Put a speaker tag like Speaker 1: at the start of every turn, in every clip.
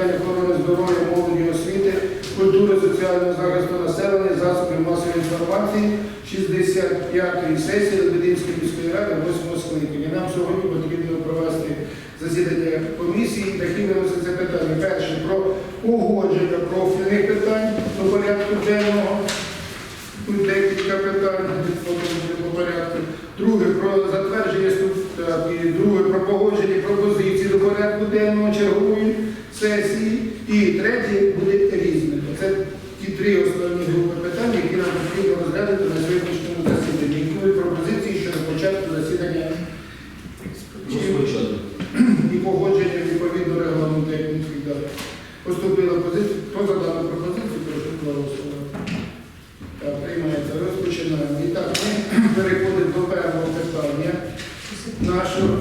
Speaker 1: питань охорони здоров'я, молоді, освіти, культури, соціального захисту населення, засобів масової інформації 65-ї сесії Лебединської міської ради 8 скликання. Нам сьогодні потрібно провести засідання комісії. Такі виносяться питання. Перше про погодження профільних питань до порядку денного. Декілька питань по порядку. Друге про затвердження і друге про погодження пропозицій до порядку денного чергової сесії. І третє буде різне. Це ті три основні групи питань, які нам потрібно розглянути на сьогоднішньому засіданні. Які були пропозиції щодо початку засідання і погодження відповідно регламенту, як він завжди. Поступила позиція. Хто за дану пропозицію, прошу голосувати. Приймається. Розпочинаємо. І так, ми переходимо до першого питання нашого,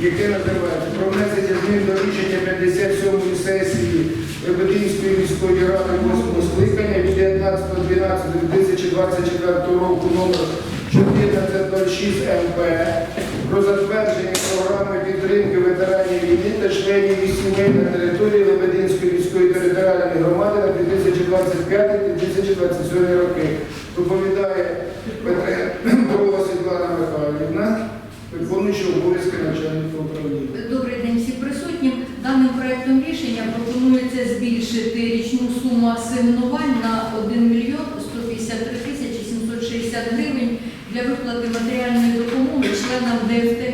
Speaker 1: яке називається про внесення змін до рішення 57-ї сесії Лебединської міської ради 8 скликання від 19.12.2024 року номер 1406 МП про затвердження програми підтримки ветеранів війни та членів їх сімей на території Лебединської міської територіальної громади на 2025-2027 роки. Доповідає Петре Світлана Михайлівна, виконуючи обов'язки начальника управління. este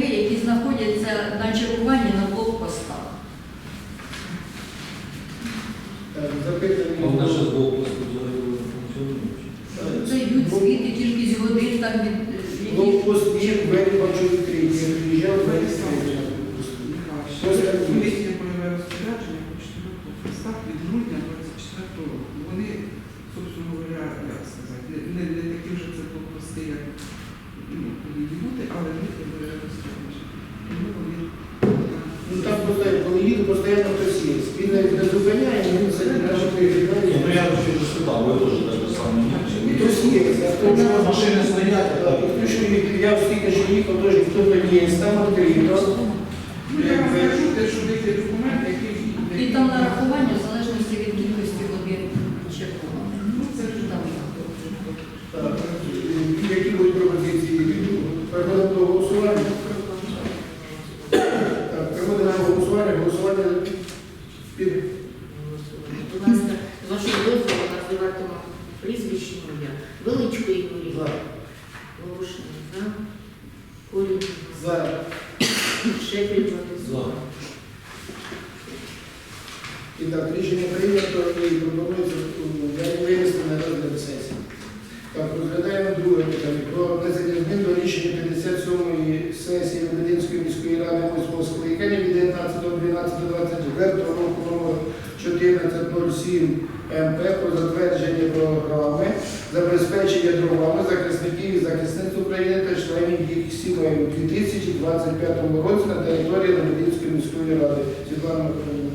Speaker 1: забезпечення дровами захисників і захисниць України та членів їх сімей у 2025 році на території Лебединської міської ради. Світлана Михайлівна.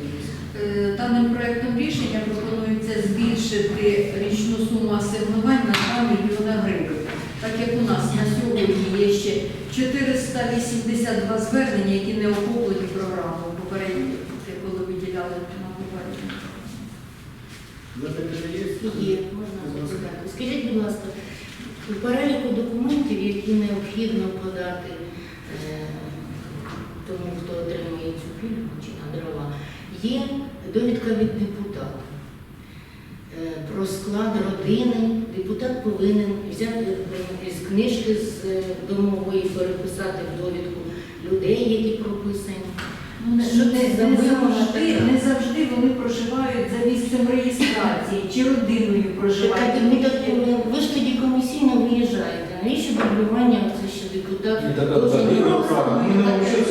Speaker 2: Е, Даним проектом рішення пропонується збільшити річну суму асигнувань на 2 мільйона гривень. Так як у нас на сьогодні є ще 482 звернення, які не охоплені програмою попередньо, коли виділяли на попередньо.
Speaker 1: Є?
Speaker 3: Є, можна запитати. Скажіть, будь ласка, у переліку документів, які необхідно подати е, тому, хто отримує цю пільгу чи на дрова, є довідка від депутата. Е, Про склад родини депутат повинен взяти е, з книжки з домової, переписати в довідку людей, які прописані.
Speaker 2: Ну, не,
Speaker 3: Що
Speaker 2: не,
Speaker 3: це
Speaker 2: не, завжди, не завжди вони проживають за місцем реєстрації чи родиною проживають.
Speaker 3: Чекайте, ми так, е, ви ж тоді комісійно виїжджаєте. Навіщо дублювання це ще депутат?
Speaker 4: І така
Speaker 3: Дуже
Speaker 4: така
Speaker 3: ну,
Speaker 4: правда. Ми не взагалі це
Speaker 3: Ну,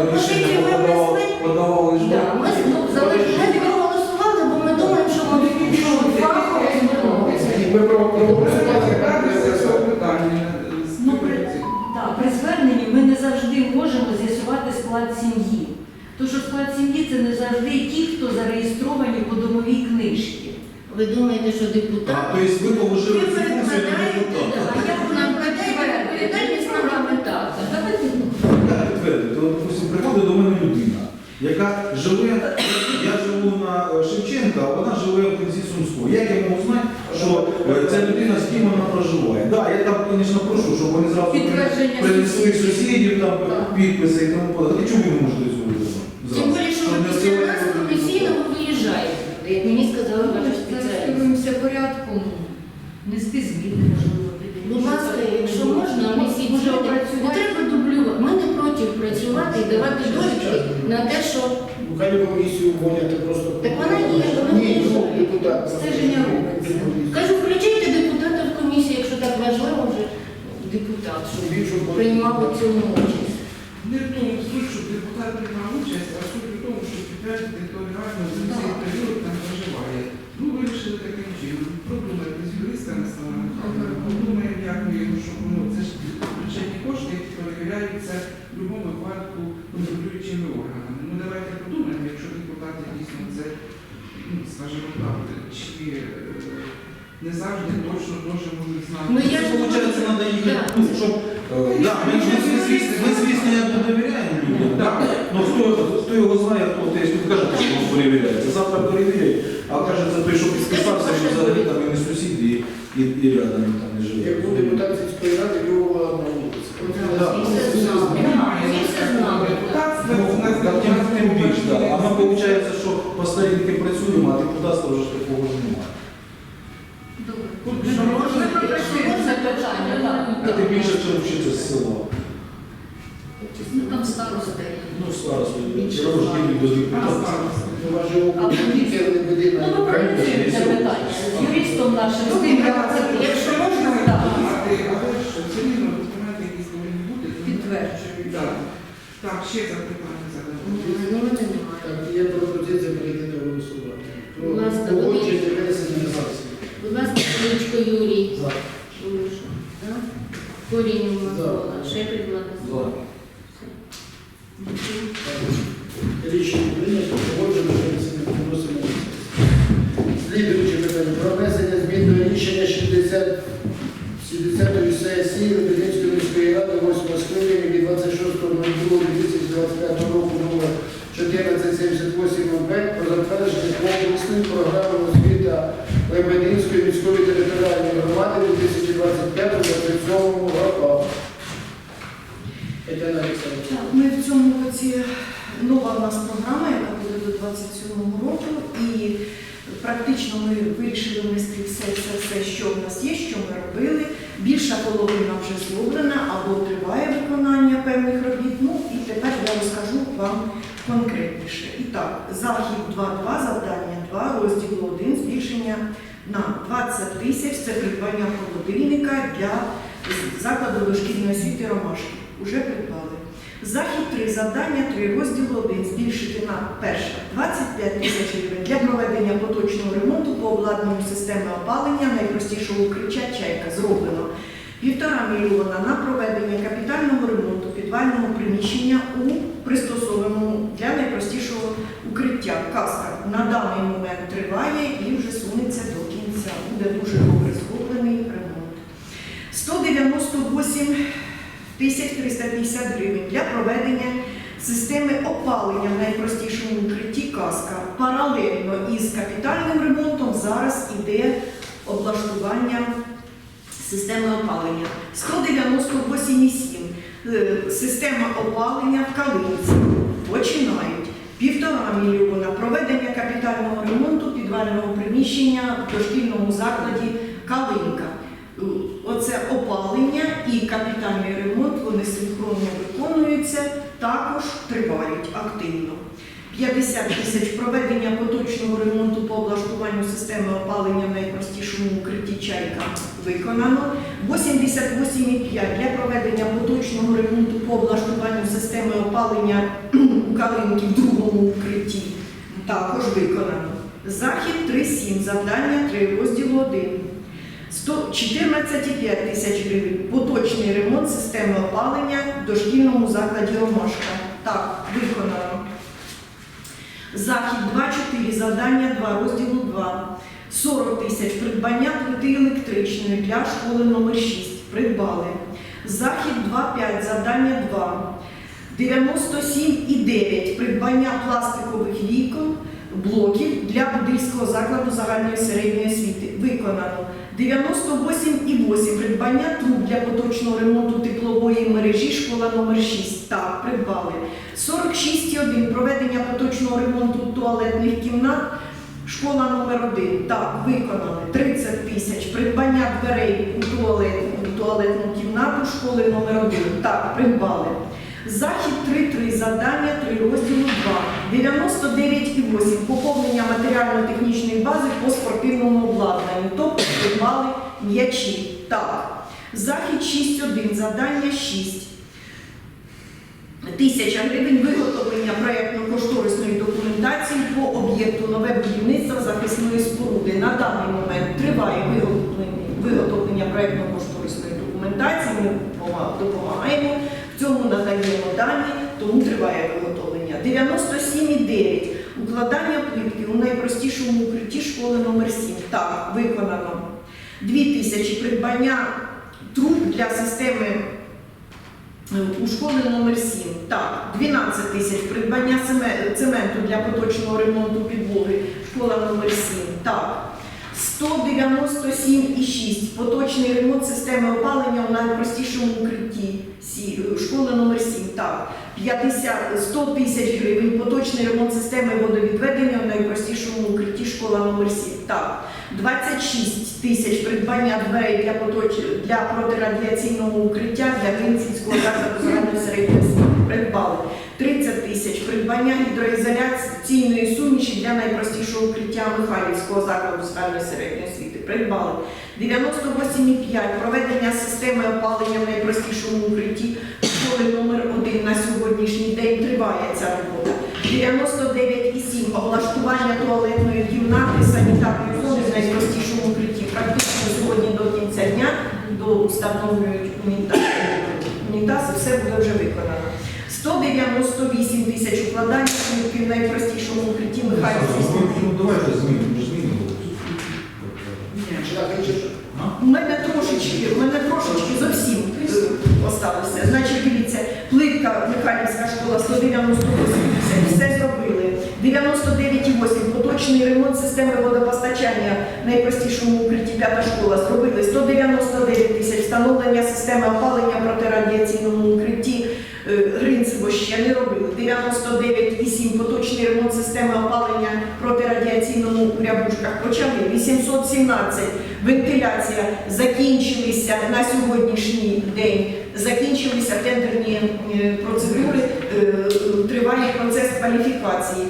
Speaker 3: е,
Speaker 4: рішення
Speaker 3: ви
Speaker 4: подавали, подавали ж ви.
Speaker 3: Да, ми, ну, залежно, не проголосували, бо ми думаємо, що ми що фахово звернулися.
Speaker 1: Ми проголосували,
Speaker 5: Розглядатися
Speaker 1: як
Speaker 5: питання
Speaker 2: Ну, при, зверненні ми не завжди можемо з'ясувати склад сім'ї. Тому що склад сім'ї це не завжди ті, хто зареєстровані по домовій книжці.
Speaker 3: Ви думаєте, що депутат?
Speaker 4: А, то есть ви положили цю функцію депутата.
Speaker 3: да, а як нам передаєте відповідальність на депутата?
Speaker 2: Давайте ну,
Speaker 4: Я підтвердити, от, допустим, приходить до мене людина, яка живе, я живу на е, Шевченка, а вона живе в кінці Сумського. Як я можу знати, що е, ця людина з ким вона проживає? Так, да, я там, звісно, прошу, щоб вони зразу
Speaker 2: Підтвердження
Speaker 4: принесли сусідів, там,
Speaker 2: Так.
Speaker 4: підписи і тому подати. Чому ви не можете цього
Speaker 3: Тим більше, що ви після нас професійно ви виїжджаєте, як мені сказали ваші
Speaker 2: зараз
Speaker 3: спеціалісти.
Speaker 2: керуємося порядком, нести зміни, можливо.
Speaker 3: Будь ласка, якщо можна, ми всі
Speaker 2: Може
Speaker 3: не треба дублювати. Ми не проти працювати і давати довідки на те, що
Speaker 1: хай комісію вводять просто.
Speaker 3: Так вона є, вона
Speaker 1: Ні,
Speaker 3: є.
Speaker 1: ну, депутат.
Speaker 2: Стеження робиться.
Speaker 3: кажу, включайте депутата в комісію, якщо так важливо вже депутат, щоб приймав у цьому участь.
Speaker 5: Не в тому суть, щоб депутат приймав участь, а суть у тому, щоб підтвердити, хто реально за цей період там проживає. Ну, вирішили таким чином. Продумайте з юристами саме. Подумаємо, як ми його, щоб ну, це ж бюджетні кошти, які перевіряються в будь-якому випадку контролюючими органами. Ну, давайте подумаємо, якщо депутати дійсно це, ну, скажімо так, чи е, не завжди точно дуже можуть знати.
Speaker 3: Ну, я ж
Speaker 4: Получається, треба ну, щоб, е, да, ми, звісно, ми, звісно, як би довіряємо людям, да. Ну, хто, хто його знає, хто те, ви кажете, що він перевіряється. Завтра перевіряють, а кажеться, той, що підписався, він взагалі там і не сусід, і, і, і рядом там не
Speaker 1: Як був
Speaker 4: живе.
Speaker 1: депутат сільської ради,
Speaker 4: з.
Speaker 2: Ну, там староста є.
Speaker 4: Ну, староста. до
Speaker 1: же округ тільки не буде
Speaker 2: Ну, ми пропрацюємо це питання юристом нашим, з тим, як це
Speaker 3: Якщо можна,
Speaker 2: так.
Speaker 5: Але що це рівно документи, які повинні бути, то
Speaker 2: Підтверджують.
Speaker 5: Так. Так, ще запитання задати.
Speaker 3: Ну, вони немає.
Speaker 1: Так, є пропозиція перейти до голосування. Про
Speaker 3: Будь ласка,
Speaker 1: погодження винесення на сесію.
Speaker 3: Будь ласка, Кличко Юрій.
Speaker 1: За.
Speaker 3: Луша. Да? Корінь Микола. Шепель
Speaker 4: За.
Speaker 3: Владислав.
Speaker 1: Рішення прийнято, погоджено, винесення виносимо на сесію. Слідуюче питання. Про внесення змін до рішення 60 70-ї сесії Лебединської міської ради 8 скликання від 26.02.2025 року номер 1478 ОБ про затвердження комплексної програми освіти Лебединської міської територіальної громади 2025-2027 роках. Тетяна Олександровна.
Speaker 6: Так, Ми в цьому році нова в нас програма, яка буде до 27 року, і практично ми вирішили все, все, що в нас є, що ми робили. Більша половина вже зроблена або триває виконання певних робіт. Ну і тепер я розкажу вам конкретніше. І так, захід 2.2, завдання 2, розділ 1, збільшення на 20 тисяч це придбання холодильника для закладу дошкільної освіти Ромашки. Уже придбали. Захід 3, завдання 3, розділ 1, збільшити на перше 25 тисяч гривень для проведення поточного ремонту по обладнанню системи опалення найпростішого укриття чайка зроблено. Півтора мільйона на проведення капітального ремонту підвального приміщення у пристосованому для найпростішого укриття. Каска на даний момент триває і вже сунеться до кінця. Буде дуже добре зроблений ремонт. 198 тисяч 350 гривень для проведення системи опалення в найпростішому укритті каска. Паралельно із капітальним ремонтом зараз іде облаштування системи опалення. 198,7 Е, система опалення в Калинці. Починають. Півтора мільйона проведення капітального ремонту підвального приміщення в дошкільному закладі Калинка. Е, Оце опалення і капітальний ремонт, вони синхронно виконуються, також тривають активно. 50 тисяч проведення поточного ремонту по облаштуванню системи опалення в найпростішому укритті чайка виконано. 88,5 для проведення поточного ремонту по облаштуванню системи опалення у Калинки в другому укритті. Також виконано. Захід 3,7, завдання 3, розділу 1. 100 14,5 тисяч гривень. Поточний ремонт системи опалення в дошкільному закладі Ромашка. Так, виконано. Захід 2,4, завдання 2, розділу 2. 40 тисяч придбання плити електричної для школи номер 6. Придбали. Захід 2,5, завдання 2. 97,9 придбання пластикових вікон, блоків для будильського закладу загальної середньої освіти. Виконано. 98,8 придбання труб для поточного ремонту теплової мережі школа номер 6. Так, придбали. 46,1 проведення поточного ремонту туалетних кімнат школа номер 1. Так, виконали. 30 тисяч придбання дверей у туалет, у туалетну кімнату школи номер 1. Так, придбали. Захід 3.3, завдання 3, розділу 2. 99,8 поповнення матеріально-технічної бази по спортивному обладнанню, тобто придбали м'ячі. Так. Захід 6.1, завдання 6. Тисяча гривень виготовлення проєктно-кошторисної документації по об'єкту нове будівництво захисної споруди. На даний момент триває виготовлення проєктно-кошторисної документації. Ми допомагаємо, в цьому надаємо дані, тому триває виготовлення. 97,9. Укладання плитки у найпростішому укритті школи номер 7. Так, виконано. 2 тисячі придбання труб для системи у школи номер 7. Так, 12 тисяч придбання цементу для поточного ремонту підлоги. Школа номер 7. Так. 197,6 поточний ремонт системи опалення у найпростішому укритті. Школа номер 7. Так. 50, 100 тисяч гривень поточний ремонт системи водовідведення у найпростішому укритті. Школа номер 7. Так. 26 тисяч придбання дверей для, поточ... для протирадіаційного укриття для Глинцівського закладу середньої. Придбали. 30 тисяч придбання гідроізоляційної суміші для найпростішого укриття Михайлівського закладу загальної середньої освіти. Придбали. 98,5 проведення системи опалення в найпростішому укритті школи номер 1 на сьогоднішній день триває ця робота. 99,7 облаштування туалетної кімнати, санітарної зони в найпростішому укритті. Практично сьогодні до кінця дня до встановлюють унітаз, унітаз все буде вже виконано. 198 тисяч плитки в найпростішому укритті Михайлівського.
Speaker 4: Ну, давайте змінимо, змінимо.
Speaker 6: У мене трошечки, у мене трошечки зовсім осталося. Значить, дивіться, плитка Михайлівська школа 198 тисяч, все зробили. 99,8 поточний ремонт системи водопостачання в найпростішому укритті п'ята школа зробили. 199 тисяч встановлення системи опалення протирадіаційному укритті е, Гринцево ще не робили. 99,7 поточний ремонт системи опалення протирадіаційному у Рябушках почали. 817 вентиляція закінчилися на сьогоднішній день. Закінчилися тендерні е, процедури, е, триває процес кваліфікації.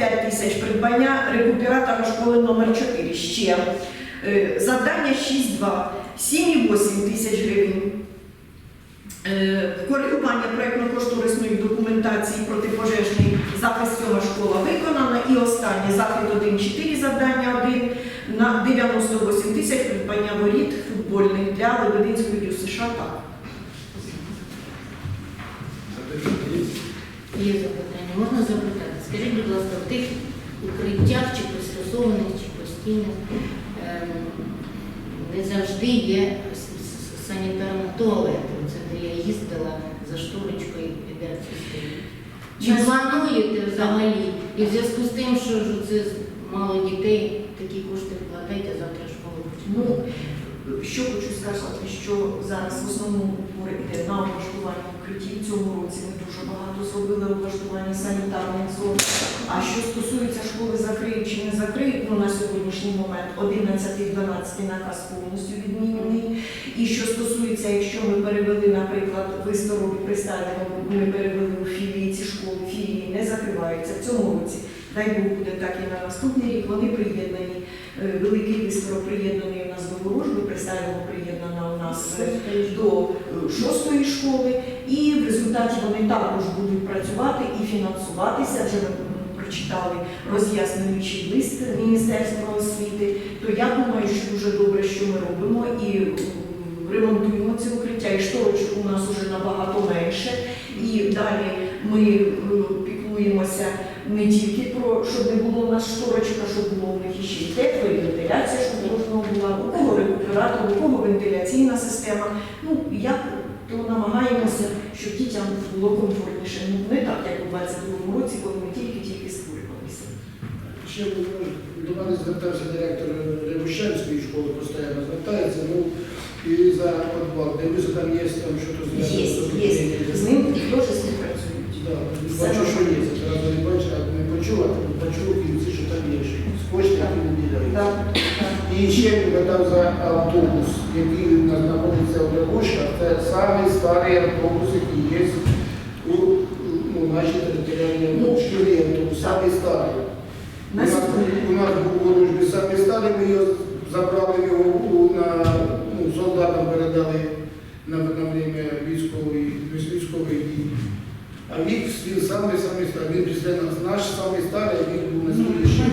Speaker 6: 25 тисяч придбання рекуператора школи номер 4 ще. Е, Завдання 6.2, 7,8 тисяч гривень. Е, Коригування проєктно-кошторисної документації протипожежний захист цього школа виконана. І останнє захід 1.4, завдання 1 на 98 тисяч придбання воріт футбольних для Лебединської ДЮСШ. Так.
Speaker 3: Є запитання. Можна запитати? Скажіть, будь ласка, в тих укриттях чи пристосованих, чи постійних ем, не завжди є санітарна туалет. Це де я їздила за шторочкою і де це стоїть. Чи плануєте взагалі? І в зв'язку з тим, що це мало дітей, такі кошти вкладайте, завтра школу.
Speaker 6: Що хочу сказати, що зараз в основному упор йде на облаштування укриттів. Цьому році ми дуже багато зробили облаштування санітарних зон. А що стосується школи закриють чи не закриють, ну на сьогоднішній момент 11-12 наказ повністю відмінений. І що стосується, якщо ми перевели, наприклад, ви здорові ми перевели у філії ці школи, філії не закриваються в цьому році. дай Бог буде так і на наступний рік. Вони приєднані. Е, Великий Вистров приєднаний у нас до ворожби, Присяйного приєднана у нас е, до е, шостої школи, і в результаті вони також будуть працювати і фінансуватися. Вже ми прочитали роз'яснюючий лист Міністерства освіти. То я думаю, що дуже добре, що ми робимо і ремонтуємо це укриття. І шторочок у нас вже набагато менше. І далі ми піклуємося не тільки про щоб не було у нас шторочка, щоб було в них іще й тепло, і вентиляція, щоб можна була, у кого рекуператор, у кого вентиляційна система. Ну, як то намагаємося, щоб дітям було комфортніше. Ну, не так, як у 22-му році, коли ми тільки-тільки створювалися.
Speaker 1: Ще до мене звертався директор Ревущанської школи, постійно звертається, ну, і за подбал. Дивлюся, там є там щось
Speaker 6: Є, є. З ним теж співпрацюють.
Speaker 1: Да, бачу, що є. Зразу не бачу, а не почув, а потім почув в кінці, що там є. З почти не
Speaker 6: так.
Speaker 1: І ще питав за автобус, який у нас знаходиться в Драгушках. Це самий старий автобус, який є у ну, нашій територіальній
Speaker 6: Ну,
Speaker 1: школі автобус, самий старий. У
Speaker 6: На
Speaker 1: нас, у нас був у Ворожбі самий старий, ми його забрали його на, ну, солдатам передали на, на время військової, військової дії. А вік він самий самий старий. Він після нас наш самий старий, а вік був найстаріший.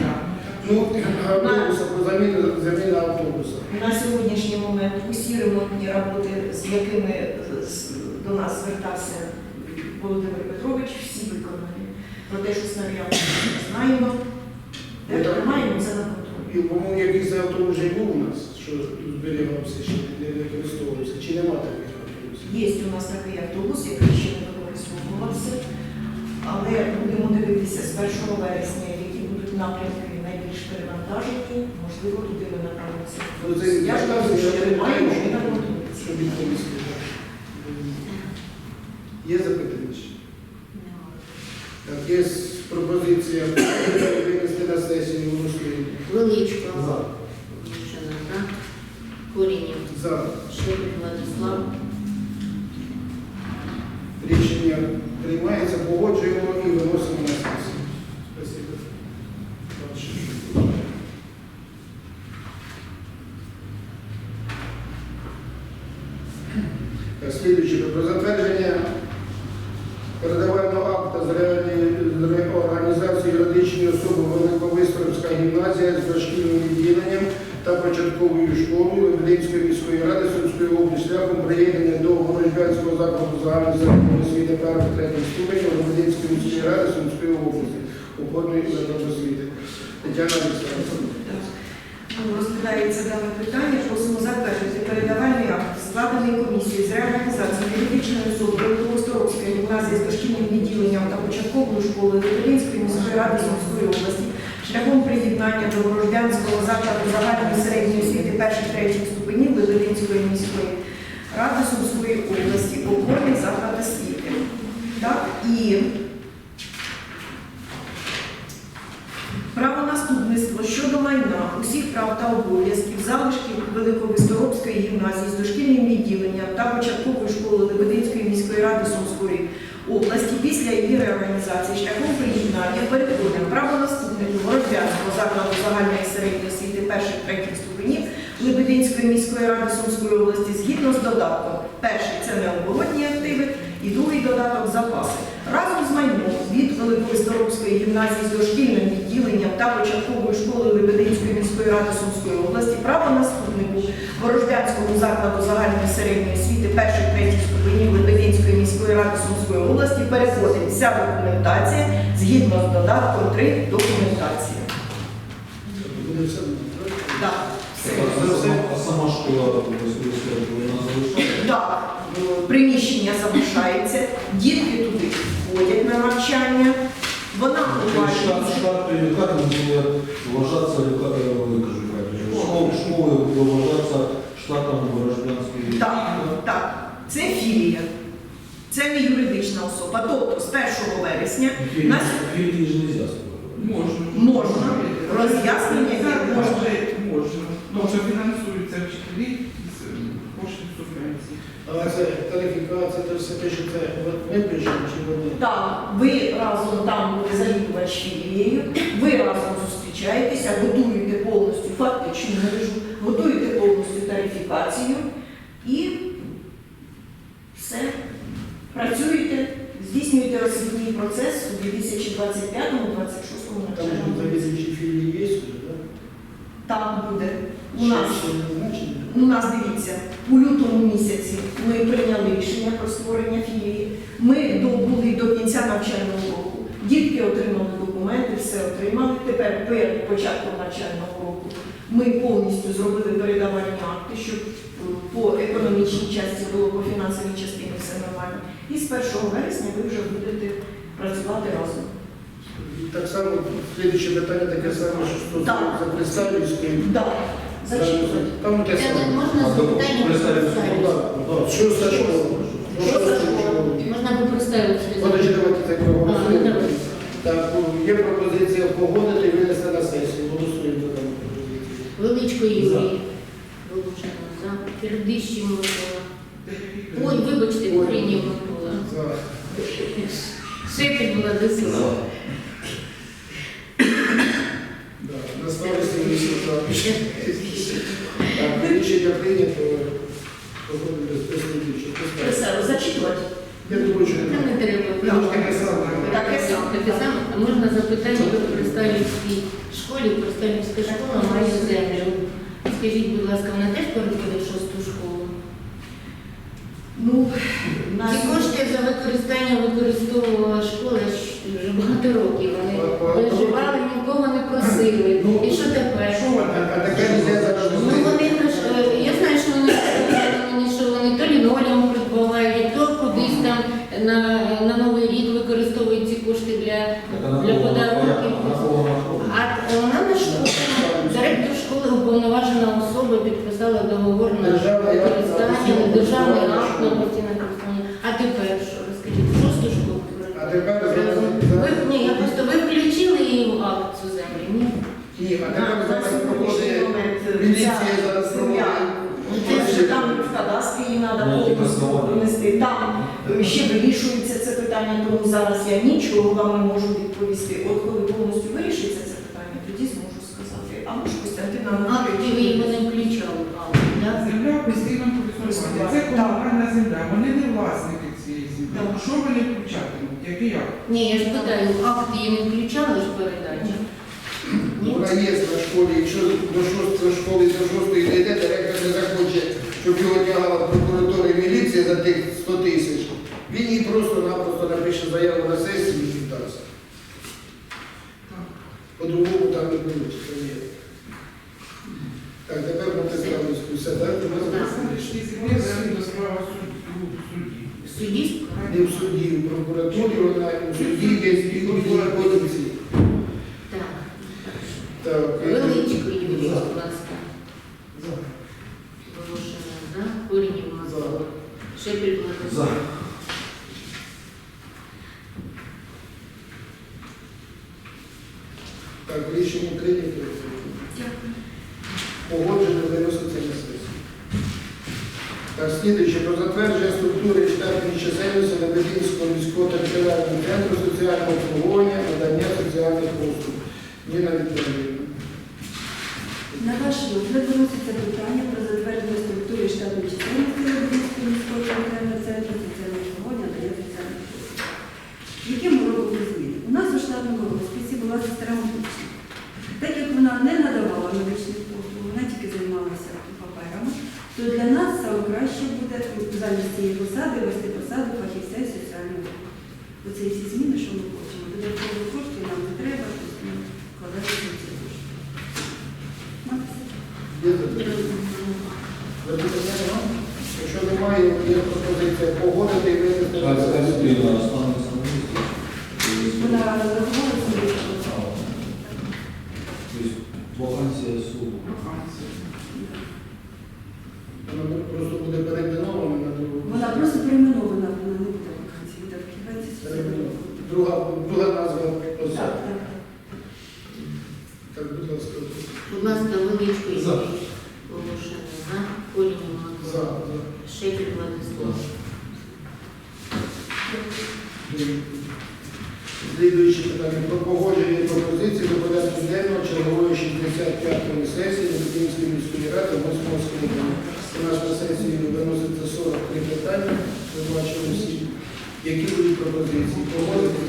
Speaker 1: Ну, автобуса, про заміну заміна автобуса.
Speaker 6: На сьогоднішній момент усі ремонтні роботи, з якими до нас звертався Володимир Петрович, всі виконані. Про те, що снаряд знаємо, де
Speaker 1: Ну,
Speaker 6: тримаємо це на контролі.
Speaker 1: І, по-моєму, якийсь автобус вже був у нас, що зберігався, ще не використовувався. Чи нема таких автобусів?
Speaker 6: Є у нас такий автобус, який ще не використовувався, але будемо дивитися з 1 вересня, які будуть напрямки найбільш перевантажені, можливо, туди ми направимо цей
Speaker 1: Ну,
Speaker 6: Я ж кажу, що
Speaker 1: я
Speaker 6: тримаємо
Speaker 1: знаю,
Speaker 6: і на.
Speaker 1: Є запитання? Так, є пропозиція винести на сесію голосуємо.
Speaker 3: Величко.
Speaker 1: За.
Speaker 3: Мішина, за. Корінів.
Speaker 1: За.
Speaker 3: Шепель Владислав.
Speaker 1: Рішення приймається, погоджуємо і виносимо на сесію. Спасибо. Дальше. Так, Слідуюче про затвердження передавального акта з реалі- з реорганізації юридичної особи Великовистровська гімназія з дошкільним відділенням та початковою школою Лебединської міської ради Сумської області шляхом приєднання до Ворожбянського закладу загальної середньої освіти першого третього ступеня Лебединської міської ради Сумської області, закладу освіти. Тетяна Олександровна.
Speaker 6: Розглядається дане питання, просимо затвердити передавальний акт, складений комісією з реорганізації юридичної особи Великосторовської гімназії з дошкільним відділенням та початковою школою Лебединської міської ради Сумської області шляхом приєднання до Ворожбянського закладу загальної середньої освіти перших третіх ступенів Лебединської міської ради Сумської області, опорний заклад освіти. Так, і Правонаступництво щодо майна, усіх прав та обов'язків, залишків Великовисторобської гімназії з дошкільним відділенням та початкової школи Лебединської міської ради Сумської області після її реорганізації шляхом приєднання переходимо правонаступнику Ворожбянського закладу загальної середньої освіти перших третіх ступенів Лебединської міської ради Сумської області згідно з додатком. Перший це необоротні активи і другий додаток запаси. Разом з майном від Великосторовської гімназії з дошкільним відділенням та початковою школою Лебединської міської ради Сумської області право наступнику Ворожбянському закладу загальної середньої освіти перших третіх ступенів Лебединської міської ради Сумської області переходить вся документація згідно з додатком 3 документації.
Speaker 1: Буде все.
Speaker 6: Так, все.
Speaker 4: А сама- А сама школа вона залишається?
Speaker 6: Так, приміщення залишається, дітки туди ходять на навчання, вона уважається.
Speaker 4: штат, буде вважатися, как я кажу, школи, буде вважатися штатом Ворожбянської.
Speaker 6: Так, так, це філія. Це не юридична особа. Тобто з 1 вересня
Speaker 4: Філії
Speaker 6: нас
Speaker 4: ж не можна.
Speaker 5: Можна.
Speaker 6: Можна. Роз'яснення можна.
Speaker 5: Тому що фінансуються вчителі з е, коштів субвенції.
Speaker 1: Але це тарифікація, це все те, що це ми пишемо, чи вони?
Speaker 6: Так, ви разом там буде завідувач філією, ви разом зустрічаєтеся, готуєте повністю фактичну мережу, готуєте повністю тарифікацію і все. Працюєте, здійснюєте освітній процес у 2025-2026
Speaker 1: Там
Speaker 6: навчальному
Speaker 1: же
Speaker 6: році.
Speaker 1: філії є сюди, так?
Speaker 6: Так буде. У нас? У нас дивіться, у лютому місяці ми прийняли рішення про створення філії. Ми до- були до кінця навчального року. Дітки отримали документи, все отримали. Тепер перед початком навчального року ми повністю зробили передавальні акти, щоб е, по економічній часті було по фінансовій частині все нормально. І з 1 вересня ви вже будете працювати разом.
Speaker 1: Так само, слідуюче питання таке саме, що стосується
Speaker 6: Так. Зачитувати.
Speaker 1: Там те
Speaker 3: Це
Speaker 1: саме.
Speaker 3: можна запитання
Speaker 4: Представити
Speaker 1: Ну. Що? Ну,
Speaker 6: Що
Speaker 1: школа?
Speaker 3: Можна би представити
Speaker 1: Подожди, давайте так
Speaker 3: ну,
Speaker 1: проголосуємо. Так, є пропозиція погодити і винести на сесію. Голосуємо за дану пропозицію.
Speaker 3: Величко Юрій. Волошина за. Передищі Микола. Ой, вибачте. Корінів Микола.
Speaker 1: За.
Speaker 3: Шепіт була Десила.
Speaker 1: Да, на старості ми всі за. Так, рішення прийнято.
Speaker 6: Зачитувати.
Speaker 1: Я думаю, що таке саме.
Speaker 6: Таке саме.
Speaker 3: Можна запитання до Присталівській школі? Присталівська школа має землю. Скажіть, будь ласка, вона теж переходить шосту школу?
Speaker 6: Ну,
Speaker 3: Ці кошти за використання використовувала школа вже багато років. Вони виживали, нікого не просили. І що тепер?
Speaker 1: Що вона? А таке не зараз
Speaker 3: Ну вони ж, е, я знаю, що вони сказали мені, що вони то лінолеум придбавають, то кудись там на, на Новий рік використовують ці кошти для, для подарунків. А вона на школі, директор школи уповноважена особа підписала договор на
Speaker 1: Державний акт на
Speaker 3: використання,
Speaker 1: постійне
Speaker 3: державний
Speaker 1: користування
Speaker 3: акт на
Speaker 1: школи.
Speaker 3: постійне користування. А тепер що? Розкажіть, шосту школу?
Speaker 1: А тепер
Speaker 3: Ви, ні, я просто ви включили її в акт цю землю, ні?
Speaker 1: Ні, а тепер зараз міліція зараз проводить.
Speaker 6: Те, що там в кадастрі її треба
Speaker 4: Ну,
Speaker 6: повністю
Speaker 4: основання.
Speaker 6: внести. Там е, ще вирішується це питання, тому зараз я нічого вам не можу відповісти. От коли повністю вирішиться це питання, тоді зможу сказати. А може Костянтина
Speaker 3: Акт ви його не включали в акт, так?
Speaker 5: Земля постійно користування. Це комунальна вони не власники цієї землі.
Speaker 6: Так.
Speaker 5: Що вони включатимуть? Який акт?
Speaker 3: Ні, я ж питаю, акт її не включали ж передачі?
Speaker 1: Вона є на школі, якщо до шостої школи до шостої не йде, директор не захоче, щоб його тягала прокуратура і міліція за тих 100 тисяч. Він їй просто-напросто напише заяву на сесію і віддасть. По-другому там не буде. це є. Так, тепер по представницьку все, так?
Speaker 5: Селищні землі взяли до справи суд- у суді.
Speaker 3: Суддівська?
Speaker 1: Не в суді, в прокуратурі, вона у суді є і в поліції.
Speaker 3: Так.
Speaker 1: Так, е,
Speaker 3: Величко Юрій,
Speaker 1: За.
Speaker 3: будь ласка.
Speaker 1: За.
Speaker 3: Волошина за. Корінів
Speaker 1: За.
Speaker 3: Микола. Шепіль
Speaker 4: За.
Speaker 3: Владислав.
Speaker 1: Так, рішення прийнято. Погоджено виноситься на сесію. Так, слідуюче, про затвердження структури і штатної чисельності Лебединського міського територіального центру соціального обслуговування, соціальних послуг. Ніна Вікторівна.
Speaker 7: На ваш розгляд виноситься питання про затвердження структури штатної чисельності Лебединського міського територіального центру соціального обслуговування надання соціальних послуг. Які ми робимо зміни? У нас у штатному розписі була сестра медична. Так як вона не надавала медичних послуг, вона тільки займалася паперами, то для нас саме краще буде замість цієї посади вести посаду фахівця із соціального року. Оце всі зміни, що ми хочемо. Додаткових коштів нам не треба, тобто ми вкладаємо ці кошти. Максим.
Speaker 1: Є запитання? Запитання нема? Якщо немає, є пропозиція погодити і винести на сесію.
Speaker 7: Вона розраховувала свої кошти.
Speaker 1: Слідуюче питання про погодження пропозиції до порядку денного чергової 65-ї сесії Лебединської міської ради 8 скликання. У нас на сесії виноситься 43 питання, ви бачили всі. Які будуть пропозиції? Погодити?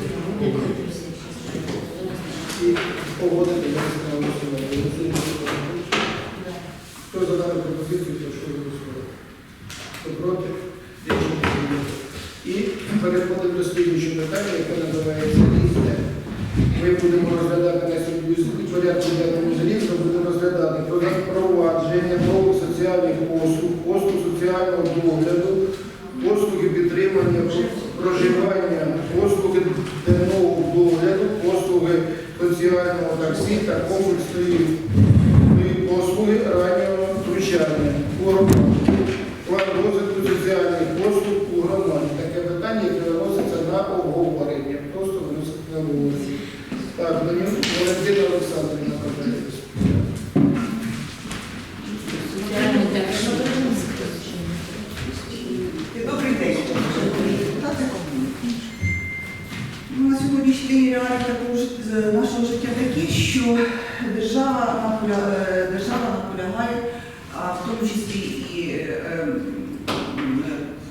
Speaker 1: І погодити без голосування. Голосуємо. Хто за дану пропозицію, прошу голосувати. Хто проти? Рішення прийнято. І переходимо до слідуючого питання, яке називається різне. Ми будемо розглядати на сьогодні порядку денному залізно, будемо розглядати про запровадження нових соціальних послуг, послуг соціального догляду, послуги підтримання проживання, послуги денного догляду, послуги соціального таксі та комплексної послуги раннього втручання у громаді. План розвитку соціальних послуг у громаді. Таке питання, яке виноситься на обговорення. Просто виносить на обговорення. Данил Валентина Олександрівна
Speaker 7: ви
Speaker 8: Добрий день. Ну, На сьогоднішній день реалії нашого життя такі, що е, держава наполягає, а в тому числі і е, м,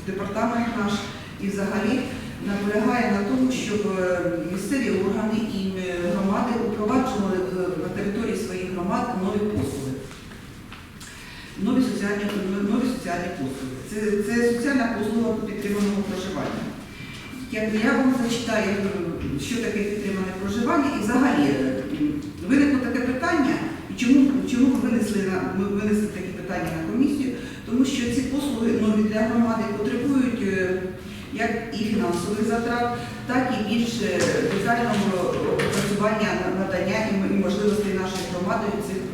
Speaker 8: департамент наш, і взагалі наполягає на тому, щоб е, місцеві органи і е, громади впроваджували на території своїх громад нові послуги. Нові соціальні, нові соціальні послуги. Це, це соціальна послуга підтриманого проживання. Як я вам зачитаю, що таке підтримане проживання, і взагалі е, виникло таке питання, і чому, чому ви винесли на ми винесли такі питання на комісію, тому що ці послуги нові для громади потребують е, як і фінансових затрат, так і більш е, детального опрацювання надання і можливостей нашої громади цих.